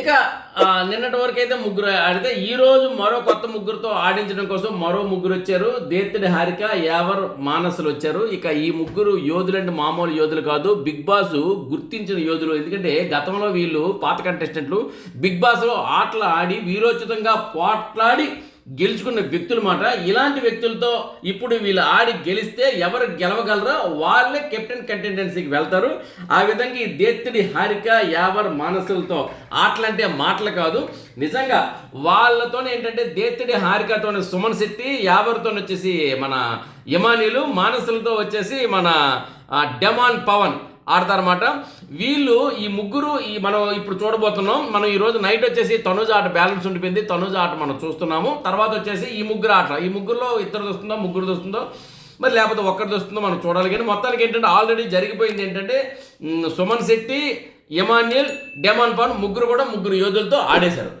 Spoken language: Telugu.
ఇక నిన్నటి వరకు అయితే ముగ్గురు ఆడితే ఈ రోజు మరో కొత్త ముగ్గురుతో ఆడించడం కోసం మరో ముగ్గురు వచ్చారు. దేత్తిడి హారిక యావర్ మానసులు వచ్చారు. ఇక ఈ ముగ్గురు యోధులు అంటే మామూలు యోధులు కాదు బిగ్ బాస్ గుర్తించిన యోధులు. ఎందుకంటే గతంలో వీళ్ళు పాత కంటెస్టెంట్లు బిగ్ బాస్లో ఆటలు ఆడి వీరోచితంగా పోట్లాడి గెలుచుకున్న వ్యక్తుల మాట. ఇలాంటి వ్యక్తులతో ఇప్పుడు వీళ్ళు ఆడి గెలిస్తే ఎవరు గెలవగలరో వాళ్ళే కెప్టెన్ కంటెండెన్సీకి వెళ్తారు. ఆ విధంగా ఈ దేత్తిడి హారిక యావర్ మానసులతో ఆటలంటే మాటలు కాదు. నిజంగా వాళ్ళతో ఏంటంటే దేత్తిడి హారికతో సుమన్ శెట్టి యావర్తో వచ్చేసి మన యమానీలు మానసులతో వచ్చేసి మన డెమాన్ పవన్. ఆడతారన్నమాట. వీళ్ళు ఈ ముగ్గురు ఈ మనం ఇప్పుడు చూడబోతున్నాం. మనం ఈ రోజు నైట్ వచ్చేసి తనుజ ఆట బ్యాలెన్స్ ఉండిపోయింది. తనుజ ఆట మనం చూస్తున్నాము. తర్వాత వచ్చేసి ఈ ముగ్గురు ఆట. ఈ ముగ్గురులో ఇద్దరు వస్తుందో ముగ్గురు వస్తుందో మరి లేకపోతే ఒక్కరిది వస్తుందో మనం చూడాలి. కానీ మొత్తానికి ఏంటంటే ఆల్రెడీ జరిగిపోయింది ఏంటంటే సుమన్ శెట్టి ఎమాన్యుల్ డెమాన్ పాన్ ముగ్గురు కూడా ముగ్గురు యోధులతో ఆడేశారు.